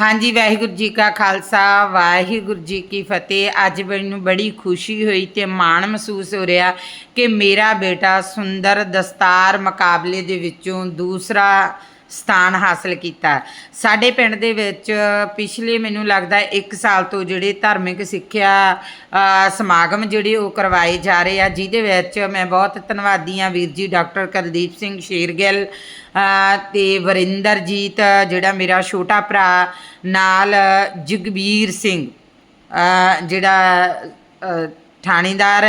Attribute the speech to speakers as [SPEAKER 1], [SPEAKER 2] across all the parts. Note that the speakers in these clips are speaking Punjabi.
[SPEAKER 1] ਹਾਂਜੀ, ਵਾਹਿਗੁਰੂ ਜੀ ਕਾ ਖਾਲਸਾ, ਵਾਹਿਗੁਰੂ ਜੀ ਕੀ ਫਤਿਹ। ਅੱਜ ਮੈਨੂੰ ਬੜੀ ਖੁਸ਼ੀ ਹੋਈ ਤੇ ਮਾਣ ਮਹਿਸੂਸ ਹੋ ਰਿਹਾ ਕਿ ਮੇਰਾ ਬੇਟਾ ਸੁੰਦਰ ਦਸਤਾਰ ਮੁਕਾਬਲੇ ਦੇ ਵਿੱਚੋਂ ਦੂਸਰਾ ਸਥਾਨ ਹਾਸਲ ਕੀਤਾ। ਸਾਡੇ ਪਿੰਡ ਦੇ ਵਿੱਚ ਪਿਛਲੇ ਮੈਨੂੰ ਲੱਗਦਾ 1 ਸਾਲ ਤੋਂ ਜਿਹੜੇ ਧਾਰਮਿਕ ਸਿੱਖਿਆ ਸਮਾਗਮ ਜਿਹੜੇ ਉਹ ਕਰਵਾਏ ਜਾ ਰਹੇ ਆ ਜਿਹਦੇ ਵਿੱਚ ਮੈਂ ਬਹੁਤ ਧੰਨਵਾਦੀ ਆ ਵੀਰ ਜੀ ਡਾਕਟਰ ਕੁਲਦੀਪ ਸਿੰਘ ਸ਼ੇਰਗਿੱਲ ਅ, ਤੇ ਵਰਿੰਦਰਜੀਤ ਜਿਹੜਾ ਮੇਰਾ ਛੋਟਾ ਭਰਾ ਨਾਲ ਜਗਬੀਰ ਸਿੰਘ ਜਿਹੜਾ ਥਾਣੇਦਾਰ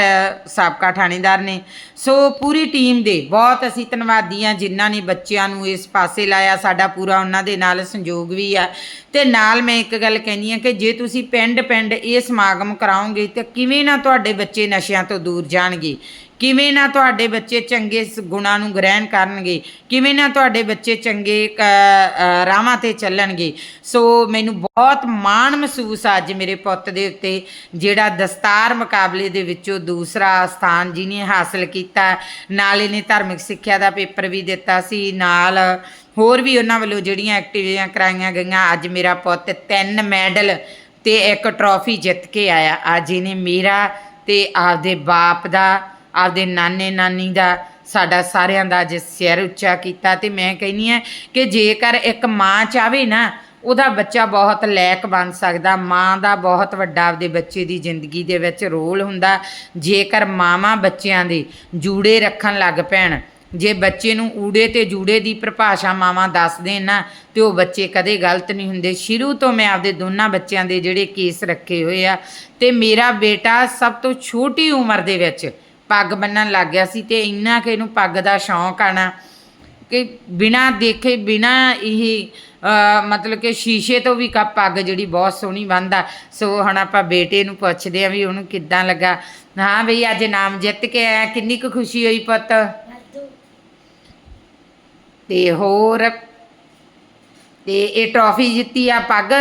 [SPEAKER 1] ਸਾਬਕਾ ਥਾਣੇਦਾਰ ਨੇ। ਸੋ ਪੂਰੀ ਟੀਮ ਦੇ ਬਹੁਤ ਅਸੀਂ ਧੰਨਵਾਦੀ ਹਾਂ ਜਿਨ੍ਹਾਂ ਨੇ ਬੱਚਿਆਂ ਨੂੰ ਇਸ ਪਾਸੇ ਲਾਇਆ। ਸਾਡਾ ਪੂਰਾ ਉਹਨਾਂ ਦੇ ਨਾਲ ਸੰਯੋਗ ਵੀ ਆ। ਤੇ ਨਾਲ ਮੈਂ ਇੱਕ ਗੱਲ ਕਹਿੰਦੀ ਹਾਂ ਕਿ ਜੇ ਤੁਸੀਂ ਪਿੰਡ ਪਿੰਡ ਇਹ ਸਮਾਗਮ ਕਰਾਓਗੇ ਤੇ ਕਿਵੇਂ ਨਾ ਤੁਹਾਡੇ ਬੱਚੇ ਨਸ਼ਿਆਂ ਤੋਂ ਦੂਰ ਜਾਣਗੇ। ਕਿਵੇਂ ਨਾ ਤੁਹਾਡੇ ਬੱਚੇ ਚੰਗੇ ਸ- ਗੁਣਾਂ ਨੂੰ ਗ੍ਰਹਿਣ ਕਰਨਗੇ, ਕਿਵੇਂ ਨਾ ਤੁਹਾਡੇ ਬੱਚੇ ਚੰਗੇ ਰਾਹਾਂ ਤੇ ਚੱਲਣਗੇ। ਸੋ ਮੈਨੂੰ ਬਹੁਤ ਮਾਣ ਮਹਿਸੂਸ ਆ ਅੱਜ ਮੇਰੇ ਪੁੱਤ ਦੇ ਉੱਤੇ, ਜਿਹੜਾ ਦਸਤਾਰ ਮੁਕਾਬਲੇ ਦੇ ਵਿੱਚੋਂ ਦੂਸਰਾ ਸਥਾਨ ਜਿਹਨੇ ਹਾਸਲ ਕੀਤਾ। ਨਾਲ ਇਹਨੇ ਧਾਰਮਿਕ ਸਿੱਖਿਆ ਦਾ ਪੇਪਰ ਵੀ ਦਿੱਤਾ ਸੀ। ਨਾਲ ਹੋਰ ਵੀ ਉਹਨਾਂ ਵੱਲੋਂ ਜਿਹੜੀਆਂ ਐਕਟੀਵਿਟੀਆਂ ਕਰਾਈਆਂ ਗਈਆਂ, ਅੱਜ ਮੇਰਾ ਪੁੱਤ ਤਿੰਨ ਮੈਡਲ ਤੇ ਇੱਕ ਟਰੋਫੀ ਜਿੱਤ ਕੇ ਆਇਆ। ਅੱਜ ਇਹਨੇ ਮੇਰਾ ਤੇ ਆਪਦੇ ਬਾਪ ਦਾ ਆਪਦੇ ਨਾਨੇ ਨਾਨੀ ਦਾ, ਸਾਡਾ ਸਾਰਿਆਂ ਦਾ ਅੱਜ ਸਿਰ ਉੱਚਾ ਕੀਤਾ ਤੇ ਮੈਂ ਕਹਿੰਨੀ ਆ ਕਿ ਜੇਕਰ ਇੱਕ ਮਾਂ ਚਾਵੇ ਨਾ, ਉਹਦਾ ਬੱਚਾ ਬਹੁਤ ਲੈਕ ਬਣ ਸਕਦਾ, ਮਾਂ ਦਾ ਬਹੁਤ ਵੱਡਾ ਆਪਦੇ ਬੱਚੇ ਦੀ ਜ਼ਿੰਦਗੀ ਦੇ ਵਿੱਚ ਰੋਲ ਹੁੰਦਾ। ਜੇਕਰ ਮਾਵਾਂ ਬੱਚਿਆਂ ਦੇ ਜੂੜੇ ਰੱਖਣ ਲੱਗ ਪੈਣ, ਜੇ ਬੱਚੇ ਨੂੰ ਊੜੇ ਤੇ ਜੂੜੇ ਦੀ ਪਰਿਭਾਸ਼ਾ ਮਾਵਾਂ ਦੱਸ ਦੇਣ ਨਾ, ਤੇ ਉਹ ਬੱਚੇ ਕਦੇ ਗਲਤ ਨਹੀਂ ਹੁੰਦੇ। ਸ਼ੁਰੂ ਤੋਂ ਮੈਂ ਆਪਦੇ ਦੋਨਾਂ ਬੱਚਿਆਂ ਦੇ ਜਿਹੜੇ ਕੇਸ ਰੱਖੇ ਹੋਏ ਆ, ਤੇ ਮੇਰਾ ਬੇਟਾ ਸਭ ਤੋਂ ਛੋਟੀ ਉਮਰ ਦੇ ਵਿੱਚ ਪੱਗ ਬੰਨਣ ਲੱਗ ਗਿਆ ਸੀ ਤੇ ਇੰਨਾ ਕਿ ਇਹਨੂੰ ਪੱਗ ਦਾ ਸ਼ੌਂਕ ਆਣਾ ਕਿ ਬਿਨਾ ਦੇਖੇ ਬਿਨਾ ਇਹ ਮਤਲਬ ਕਿ ਸ਼ੀਸ਼ੇ ਤੋਂ ਵੀ ਕੱਪ ਪੱਗ ਜਿਹੜੀ ਬਹੁਤ ਸੋਹਣੀ ਬੰਨਦਾ। ਸੋ ਹੁਣ ਆਪਾਂ ਬੇਟੇ ਨੂੰ ਪੁੱਛਦੇ ਆ ਵੀ ਉਹਨੂੰ ਕਿੱਦਾਂ ਲੱਗਾ। ਹਾਂ ਬਈ ਅੱਜ ਨਾਮ ਜਿੱਤ ਕੇ ਆਇਆ। ਕਿੰਨੀ ਕੁ ਖੁਸ਼ੀ ਹੋਈ ਪੁੱਤ? ਤੇ ਹੋਰ? ਤੇ ਇਹ ਟਰੋਫੀ ਜਿੱਤੀ ਆ ਪੱਗ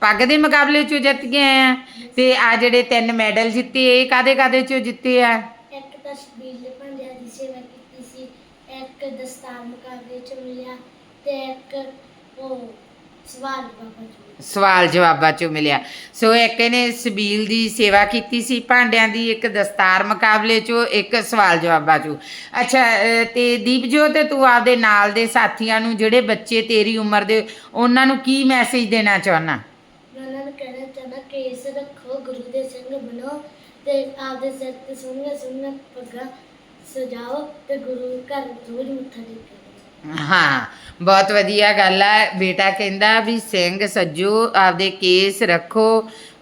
[SPEAKER 1] ਪੱਗ ਦੇ ਮੁਕਾਬਲੇ ਚੋਂ ਜਿੱਤ ਕੇ ਆਏ ਆ ਤੇ ਆ ਜਿਹੜੇ ਤਿੰਨ ਮੈਡਲ ਜਿੱਤੇ ਇਹ ਕਾਦੇ ਕਾਦੇ ਚੋਂ ਜਿੱਤੇ ਆ?
[SPEAKER 2] ਤਾਂ ਸ਼ਬੀਲ ਦੇ ਭਾਂਡਿਆਂ ਦੀ ਸੇਵਾ ਕੀਤੀ ਸੀ। ਇੱਕ ਦਸਤਾਰ ਮੁਕਾਬਲੇ ਚ ਮਿਲਿਆ ਤੇ ਇੱਕ ਉਹ ਸਵਾਲ ਬਾਬਾ ਜੀ।
[SPEAKER 1] ਸਵਾਲ ਜਵਾਬਾਂ ਚੋਂ ਮਿਲਿਆ। ਸੋ ਇੱਕ ਇਹਨੇ ਸਬੀਲ ਦੀ ਸੇਵਾ ਕੀਤੀ ਸੀ ਭਾਂਡਿਆਂ ਦੀ ਇੱਕ ਦਸਤਾਰ ਮੁਕਾਬਲੇ ਚੋਂ ਇੱਕ ਸਵਾਲ ਜਵਾਬਾਂ ਚੋਂ। ਅੱਛਾ ਤੇ ਦੀਪਜੋਤ ਤੂੰ ਆਪਦੇ ਨਾਲ ਦੇ ਸਾਥੀਆਂ ਨੂੰ ਜਿਹੜੇ ਬੱਚੇ ਤੇਰੀ ਉਮਰ ਦੇ ਉਹਨਾਂ ਨੂੰ ਕੀ ਮੈਸੇਜ ਦੇਣਾ ਚਾਹੁੰਦਾ
[SPEAKER 2] ਮੈਂ ਉਹਨਾਂ ਨੂੰ ਕਹਿਣਾ ਚਾਹੁੰਦਾ ਕਿ ਇਸ ਰੱਖੋ ਗੁਰੂ ਦੇ ਸਿੰਘ ਬਣੋ। ਤੇ ਆਪਦੇ ਸਿਰ ਤੇ ਸੋਹਣੀਆਂ ਸੋਹਣੀਆਂ ਪੱਗਾਂ ਸਜਾਓ ਤੇ ਗੁਰੂ ਘਰ ਰੋਜ਼ ਮੱਥਾ ਟੇਕੋ।
[SPEAKER 1] ਹਾਂ ਬਹੁਤ ਵਧੀਆ ਗੱਲ ਹੈ ਬੇਟਾ ਕਹਿੰਦਾ ਵੀ ਸਿੰਘ ਸੱਜੋ ਆਪਦੇ ਕੇਸ ਰੱਖੋ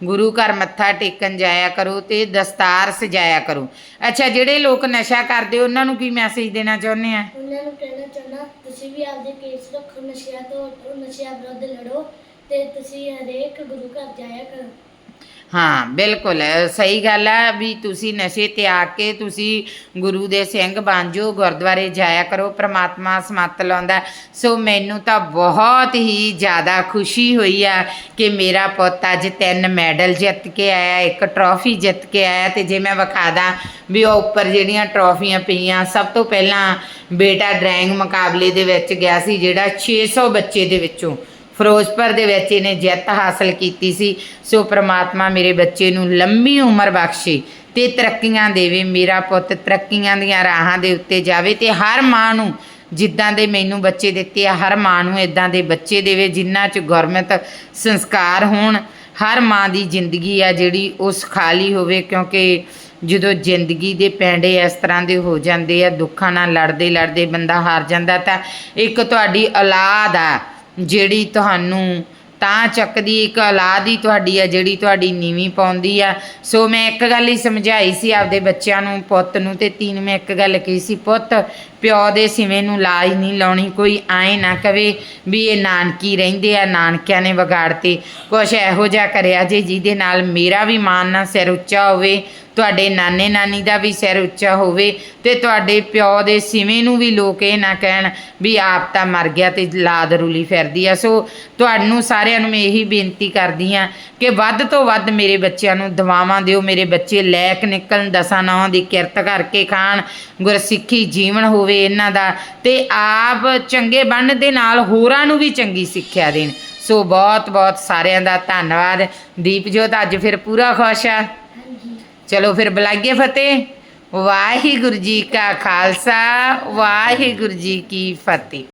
[SPEAKER 1] ਗੁਰੂ ਘਰ ਮੱਥਾ ਟੇਕਣ ਜਾਇਆ ਕਰੋ ਤੇ ਦਸਤਾਰ ਸਜਾਇਆ ਕਰੋ। ਅੱਛਾ ਜਿਹੜੇ ਲੋਕ ਨਸ਼ਾ ਕਰਦੇ ਉਹਨਾਂ ਨੂੰ ਕੀ ਮੈਸੇਜ ਦੇਣਾ ਚਾਹੁੰਦੇ ਆ?
[SPEAKER 2] ਉਹਨਾਂ ਨੂੰ ਕਹਿਣਾ ਚਾਹੁੰਦਾ ਤੁਸੀਂ ਵੀ ਆਪਦੇ ਕੇਸ ਰੱਖੋ ਨਸ਼ਿਆਂ ਤੋਂ ਨਸ਼ਿਆਂ ਵਿਰੁੱਧ ਲੜੋ ਤੇ ਤੁਸੀਂ ਹਰੇਕ ਗੁਰੂ ਘਰ ਜਾਇਆ ਕਰੋ।
[SPEAKER 1] ਹਾਂ, ਬਿਲਕੁਲ, ਸਹੀ ਗੱਲ ਹੈ ਵੀ ਤੁਸੀਂ ਨਸ਼ੇ ਤਿਆਗ ਕੇ ਤੁਸੀਂ ਗੁਰੂ ਦੇ ਸਿੰਘ ਬਣ ਜਾਓ, ਗੁਰਦੁਆਰੇ ਜਾਇਆ ਕਰੋ, ਪ੍ਰਮਾਤਮਾ ਸਮੱਤ ਲਾਉਂਦਾ। ਸੋ ਮੈਨੂੰ ਤਾਂ ਬਹੁਤ ਹੀ ਜ਼ਿਆਦਾ ਖੁਸ਼ੀ ਹੋਈ ਆ ਕਿ ਮੇਰਾ ਪੁੱਤ ਅੱਜ ਤਿੰਨ ਮੈਡਲ ਜਿੱਤ ਕੇ ਆਇਆ, ਇੱਕ ਟਰੋਫੀ ਜਿੱਤ ਕੇ ਆਇਆ ਤੇ ਜੇ ਮੈਂ ਵਿਖਾਦਾਂ ਵੀ ਉਹ ਉੱਪਰ ਜਿਹੜੀਆਂ ਟਰੋਫੀਆਂ ਪਈਆਂ, ਸਭ ਤੋਂ ਪਹਿਲਾਂ ਬੇਟਾ ਡਰਾਇੰਗ ਮੁਕਾਬਲੇ ਦੇ ਵਿੱਚ ਗਿਆ ਸੀ, ਜਿਹੜਾ 600 ਬੱਚੇ ਦੇ ਵਿੱਚੋਂ। ਫਿਰੋਜ਼ਪੁਰ ਦੇ ਵਿੱਚ ਇਹਨੇ ਜਿੱਤ ਹਾਸਲ ਕੀਤੀ ਸੀ। ਸੋ ਪ੍ਰਮਾਤਮਾ ਮੇਰੇ ਬੱਚੇ ਨੂੰ ਲੰਮੀ ਉਮਰ ਬਖਸ਼ੇ ਤੇ ਤਰੱਕੀਆਂ ਦੇਵੇ, ਮੇਰਾ ਪੁੱਤ ਤਰੱਕੀਆਂ ਦੀਆਂ ਰਾਹਾਂ ਦੇ ਉੱਤੇ ਜਾਵੇ ਤੇ ਹਰ ਮਾਂ ਨੂੰ ਜਿੱਦਾਂ ਦੇ ਮੈਨੂੰ ਬੱਚੇ ਦਿੱਤੇ ਆ, ਹਰ ਮਾਂ ਨੂੰ ਇਦਾਂ ਦੇ ਬੱਚੇ ਦੇਵੇ ਜਿਨ੍ਹਾਂ 'ਚ ਗੁਰਮਤ ਸੰਸਕਾਰ ਹੋਣ। ਹਰ ਮਾਂ ਦੀ ਜ਼ਿੰਦਗੀ ਆ ਜਿਹੜੀ ਉਹ ਸੁਖਾਲੀ ਹੋਵੇ ਕਿਉਂਕਿ ਜਦੋਂ ਜ਼ਿੰਦਗੀ ਦੇ ਪੈਂਡੇ ਇਸ ਤਰ੍ਹਾਂ ਦੇ ਹੋ ਜਾਂਦੇ ਆ, ਦੁੱਖਾਂ ਨਾਲ ਲੜਦੇ ਲੜਦੇ ਬੰਦਾ ਹਾਰ ਜਾਂਦਾ ਤਾਂ ਇੱਕ ਤੁਹਾਡੀ ਔਲਾਦ ਆ। ਜਿਹੜੀ ਤੁਹਾਨੂੰ ਤਾਂ ਚੱਕਦੀ, ਇੱਕ ਔਲਾਦ ਹੀ ਤੁਹਾਡੀ ਆ, ਜਿਹੜੀ ਤੁਹਾਡੀ ਨੀਵੀਂ ਪਾਉਂਦੀ ਆ। ਸੋ ਮੈਂ ਇੱਕ ਗੱਲ ਹੀ ਸਮਝਾਈ ਸੀ ਆਪਦੇ ਬੱਚਿਆਂ ਨੂੰ, ਪੁੱਤ ਨੂੰ ਤੇ ਧੀ ਨੂੰ ਮੈਂ ਇੱਕ ਗੱਲ ਕਹੀ ਸੀ, ਪੁੱਤ, ਪਿਓ ਦੇ ਸਿਵੇਂ ਨੂੰ ਲਾਜ ਨਹੀਂ ਲਾਉਣੀ, ਕੋਈ ਆਏ ਨਾ ਕਵੇ ਵੀ ਇਹ ਨਾਨਕੀ ਰਹਿੰਦੇ ਆ, ਨਾਨਕਿਆਂ ਨੇ ਵਿਗਾੜਤੇ। ਕੁਛ ਇਹੋ ਜਿਹਾ ਕਰਿਆ ਜੇ ਜਿਹਦੇ ਨਾਲ ਮੇਰਾ ਵੀ ਮਾਨ ਨਾ ਸਿਰ ਉੱਚਾ ਹੋਵੇ ਤੁਹਾਡੇ ਨਾਨੇ ਨਾਨੀ ਦਾ ਵੀ ਸਿਰ ਉੱਚਾ ਹੋਵੇ ਤੇ ਤੁਹਾਡੇ ਪਿਓ ਦੇ ਸਿਵੇਂ ਨੂੰ ਵੀ ਲੋਕ ਇਹ ਨਾ ਕਹਿਣ ਵੀ ਆਪ ਤਾਂ ਮਰ ਗਿਆ ਤੇ ਲਾਦ ਰੁਲੀ ਫਿਰਦੀ ਆ। ਸੋ ਤੁਹਾਨੂੰ ਸਾਰਿਆਂ ਨੂੰ ਮੈਂ ਇਹੀ ਬੇਨਤੀ ਕਰਦੀ ਆ ਕਿ ਵੱਧ ਤੋਂ ਵੱਧ ਮੇਰੇ ਬੱਚਿਆਂ ਨੂੰ ਦੁਆਵਾਂ ਦਿਓ, ਮੇਰੇ ਬੱਚੇ ਲੈਕ ਨਿਕਲਣ, ਦਸਾਂ ਨੌਂ ਦੀ ਕਿਰਤ ਕਰਕੇ ਖਾਣ, ਗੁਰਸਿੱਖੀ ਜੀਵਨ ਹੋਵੇ ਇਹਨਾਂ ਦਾ ਤੇ ਆਪ ਚੰਗੇ ਬਣਨ ਦੇ ਨਾਲ ਹੋਰਾਂ ਨੂੰ ਵੀ ਚੰਗੀ ਸਿੱਖਿਆ ਦੇਣ। ਸੋ ਬਹੁਤ ਬਹੁਤ ਸਾਰਿਆਂ ਦਾ ਧੰਨਵਾਦ। ਦੀਪਜੋਤ, ਅੱਜ ਫਿਰ ਪੂਰਾ ਖੁਸ਼ ਆ। ਚਲੋ ਫਿਰ ਬੁਲਾਈਏ ਫਤਿਹ। ਵਾਹਿਗੁਰੂ ਜੀ ਕਾ ਖਾਲਸਾ ਵਾਹਿਗੁਰੂ ਜੀ ਕੀ ਫਤਿਹ।